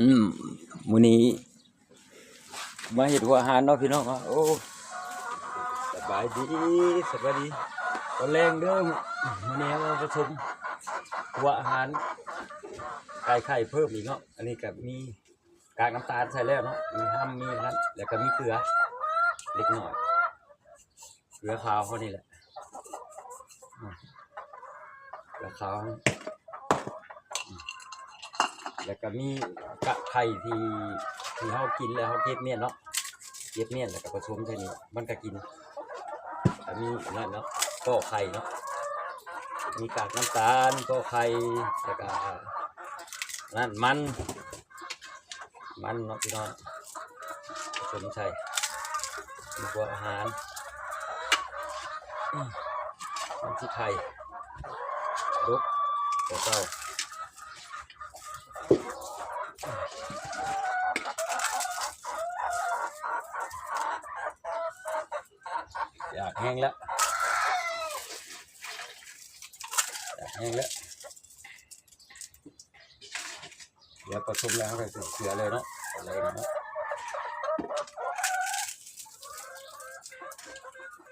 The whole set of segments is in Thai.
อืมมื้อนี้มาเฮ็ดหัวอาหารเนาะพี่น้องเนาะโอ้สบายดีสบายดีตอนแรงเด้อมื้อนี้เราผสมหัวอาหารไก่ไข่เพิ่มอีกเนาะอันนี้ก็มีกากน้ำตาลใส่แล้วเนาะมีห้ำมีอันนั้นแล้วก็มีเกลือเล็กน้อยเกลือขาวเขานี่แหละเกลือขาวแล้วก็มี กะไข่ที่ที่เขากินแล้วเขาเก็บเมี่ยนเนาะเก็บเมี่ยนแล้วก็ผสมใช่นี่มันก็กินอันนี้นั่นเนาะก็ไข่เนาะมีกากน้ำตาลก็ไข่แล้วก็นั่นมันมันเนาะพี่น้องผสมใส่มีพวกอาหารมมันที่ไข่ลุกเดี๋ยวเจ้า อยากแห้งแล้วอยากแห้งแล้วเดี๋ยวผสมแล้วก็ใส่เกลือเลยเนาะอะไรเนาะ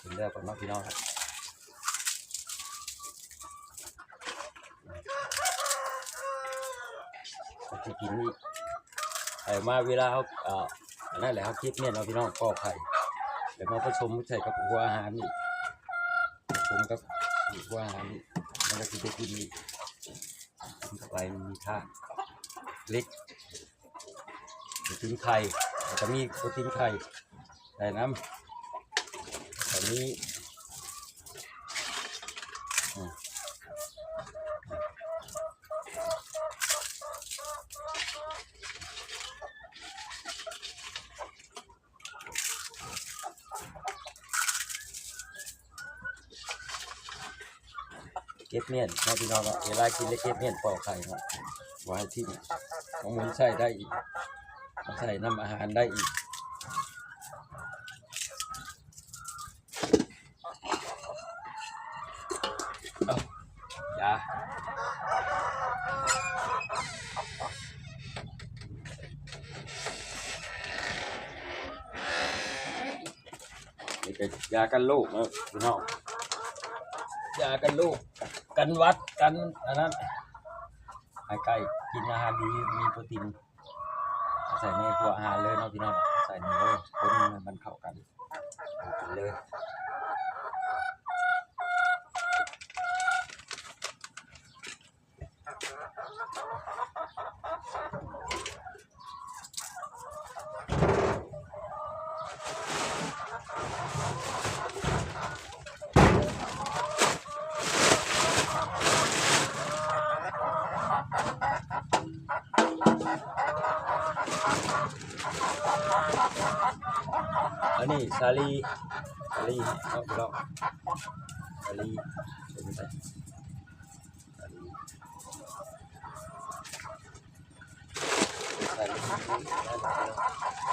ถึงแล้วก่อนนาะพี่น้องครับก็จะกินนี่ไข่มาเวลาเขาอ่านนั่นแหละเขาคิดเนี่ยเนาะพี่น้องก็ไข่ แต่มาผสมใส่กับหัวอาหารนี่ผสมกับหัวอาหารนี่มันก็จะได้กินนี่กินไปมันมีธาตุเล็กโปรตีนไข่จะมีโปรตีนไข่ใส่น้ำตอนี้ เก็บเมียนนาะพี่น้องเนาะเวลากินแล้เก็บเมียนปอกไข่เนาะไว้ที่นี่ของมุนใส่ได้อีกเอาใส่น้ำอาหารได้อีกเอาอย่านี่ก็ยากันโรคเนะพี่น้องยากันโรค กันวัดกันอันนั้นหายไก่กินอาหารดีมีโปรตีนใส่ในพวกอาหารเลยเนาะพี่น้องใส่ในเลยคนมันเข้ากันไปเลย อันนี้สาลีสาลีเอาไปลองสาลีเป็นไงสาลีสาลี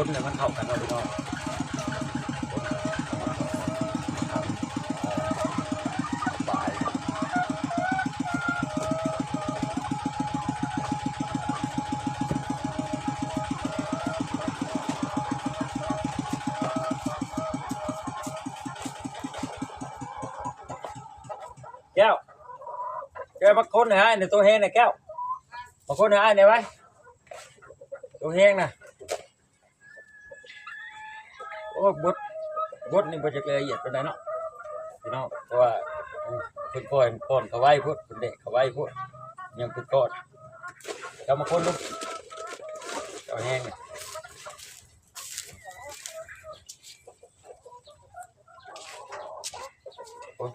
คนเนี่ยมันเข้ากันเราะพี่น้องแก้วแก้วมาคนหน่อยฮะในตัวเฮงน่อยแก้วมาคนหน่อยฮะเนี่ยไว้ตัวเฮงนะ โอ้บดบดนี่บ่จะละเอียดเปานใดเนาะพี่น้องเพราะว่าเพิ่นปล่อยป้อนเขาไว้พุ่นเพิ่นเด็กเขาไว้พุ่นยังเพิ่นก้อนเอามาคนลูกเอาแห้งนี่โอ้ย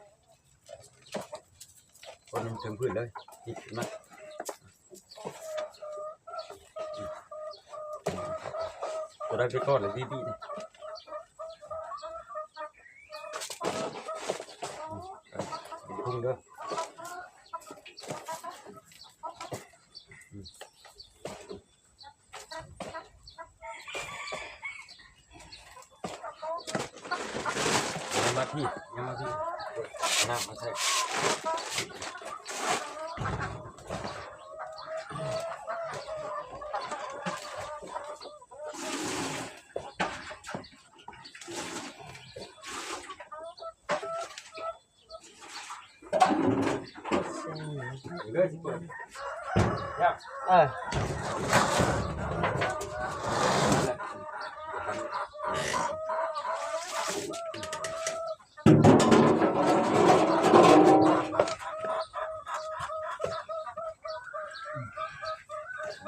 คนมันถึงพื้นเลยนี่มาตัวได้ไปก้อนเลยบี้ๆ พุงเด้อยังมาพี่ยังมาพี่น้ำมาใส่ เรื่อยสิเปิดยาก เออ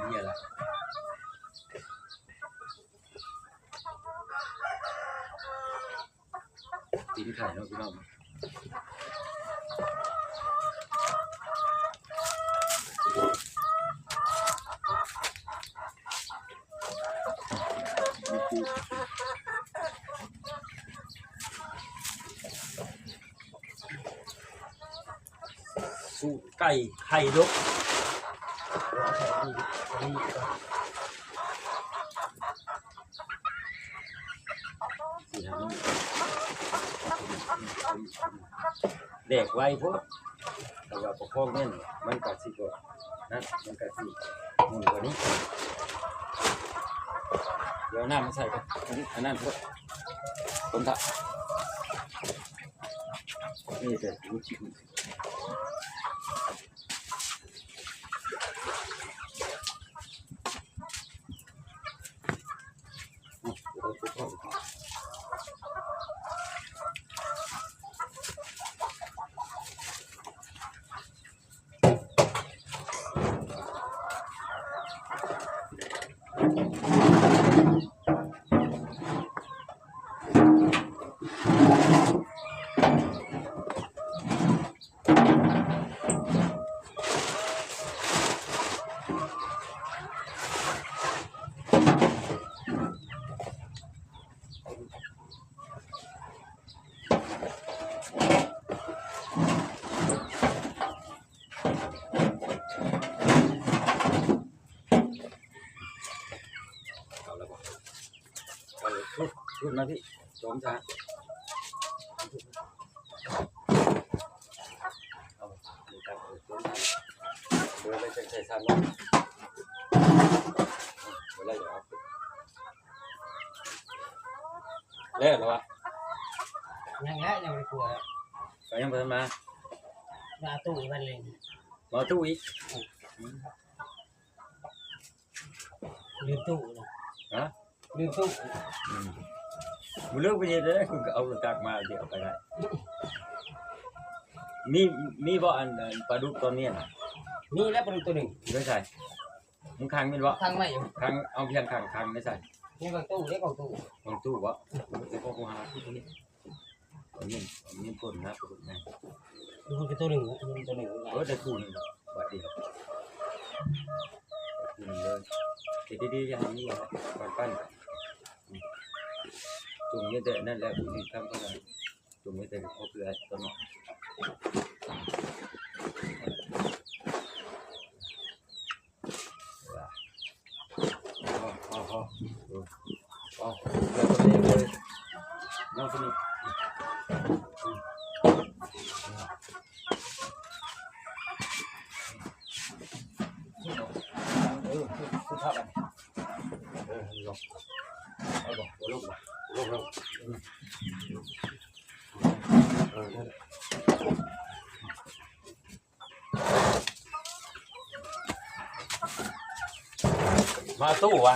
นี่อะไรตีนไข่เนาะพี่น้อง สูตรไก่ไข่ดกเด็กไว้พวกแต่ว่าปกครองเนี่ยมันกัดสิกว่านะมันกัดสิหมุนกว่านี้ เดี๋ยวหน้ามาใส่กันอันนั้นพวกคนทะนี่แต่รู้ชิม พูดพูดมาพี่โจมจ้าเอาดูครับเอาโจมจ้าเบอร์อะไรจะใส่ซ้ำเนาะเบอร์อะไรเดี๋ยวเอาเลิกแล้ววะยังไงยังไม่กลัวก็ยังเพิ่มมามาตู้อีกวันเลยมาตู้อีกลืมตู้นะฮะลืมตู้ อืมมึงเลือกไปเยอะเลยคุณก็เอากระตักมาเดี๋ยวไปได้ มีมีบ่อันอันปลาดุกตอนเนี้ยน่ะมีแล้วประตูตัวหนึ่งไม่ใส่มึงคังมีบ่ทางไม่อยู่คังเอาเพียงคังคังไม่ใส่นี่บางตู้นี่ของตู้ลองตู้บ่เดี๋ยวพอกูหาที่ตรงนี้ตอนนี้ตอนนี้คนนะปลาดุกนะดูประตูหนึ่งมีตัวหนึ่งเออได้คู่หนึงบาดเดียวได้คู่หนึงเลยเฮ็ดดีๆอย่าให้มีอะไรปั้นปั้นอืม จุ่มนี่แต่นั่นแหละผมทำก็ได้จุ่มนี่แต่พอเกลือตัวเนาะพอพอพอดูพอเดี๋ยวตัวเองเลยน้องสนิทเออคุณภาพอะไรเออลงเอาบอกลงมาลงลง มาตู้ว่ะ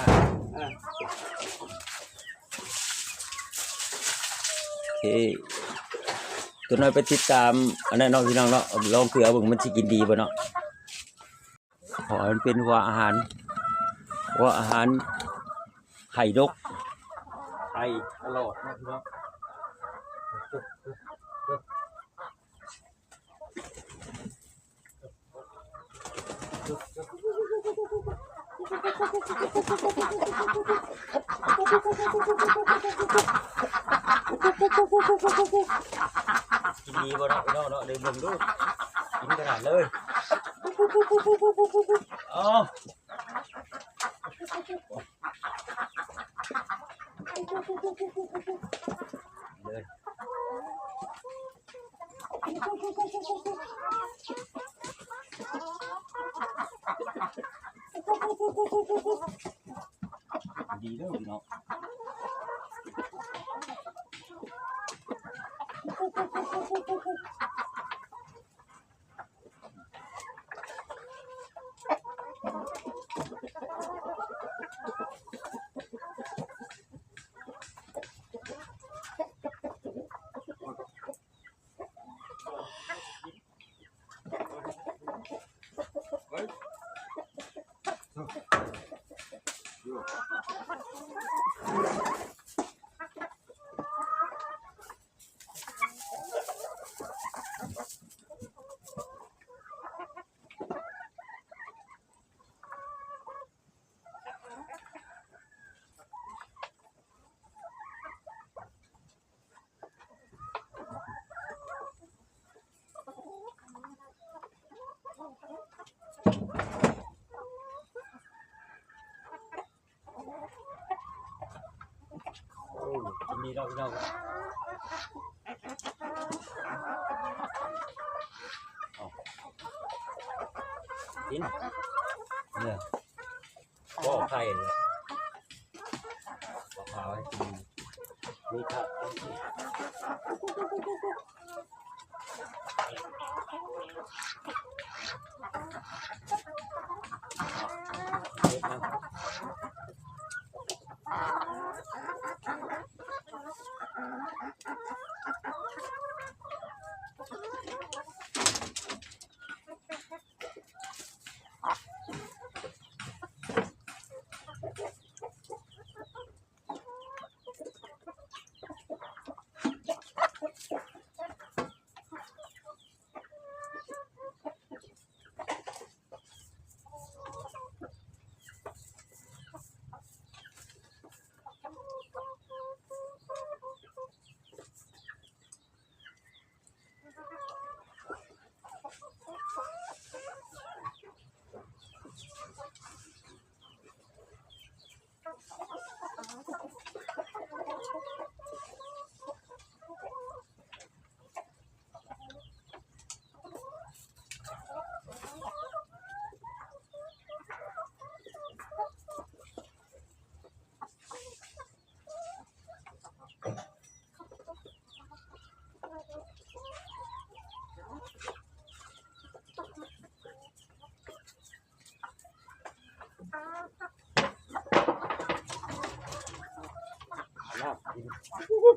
โอเคตัวน้อยไปติดตามอันนั้นเนาะพี่น้องเนาะลองเกลือเบิ่งมันสิกินดีบ่เนาะขอให้มันเป็นหัว่าอาหารหัว่าอาหารไข่ดก ไข่ตลอดนะพี่น้องกินดีบ่เนาะพี่น้องเนาะเดี๋ยวเบิ่งดูกินขนาดเลยอ๋อ นี้เราพี่น้องเอากินเนี่ยก็ไข่เลย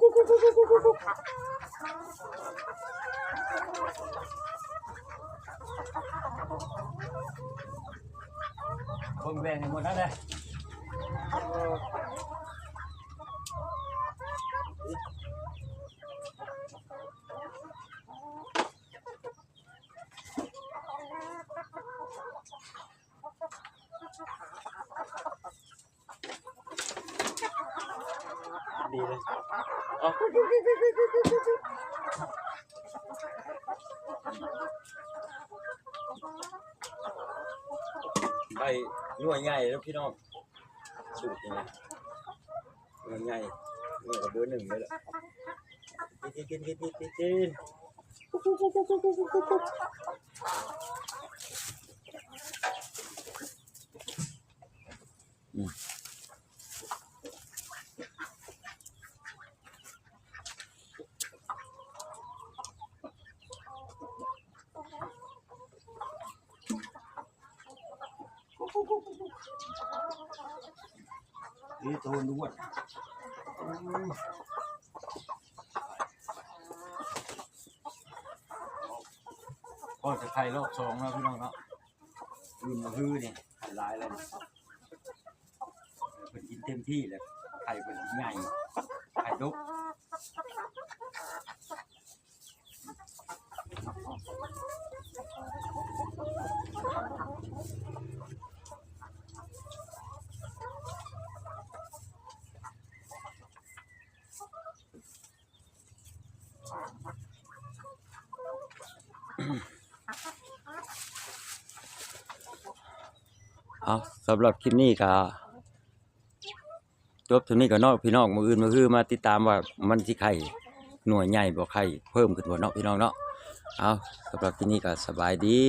นคนแบ่งให้หมดแล้วเลยดีเลย เอาไปนวยใหญ่แล้วพี่น้องสูตรยังไงหน่วยใหญ่นวยกับเบอร์หนึ่งเลยแหละกินกินกินกินกิน นี่ตัวนู้นก็จะไทยรอบสองแล้วพี่น้องเนาะลืนมาฮื้อเนี่ยไข่ลายแล้วเนี่ยเป็นกินเต็มที่เลยไข่เป็นใหญ่ไข่ดุก เอาสำหรับคลิปนี้ก็จบเท่านี้ก็นอกพี่น้องมืออื่นมือคือมาติดตามว่ามันสิไข่หน่วยใหญ่บ่ไข่เพิ่มขึ้นบ่เนาะพี่น้องเนาะเอาสำหรับคลิปนี้ก็สบายดี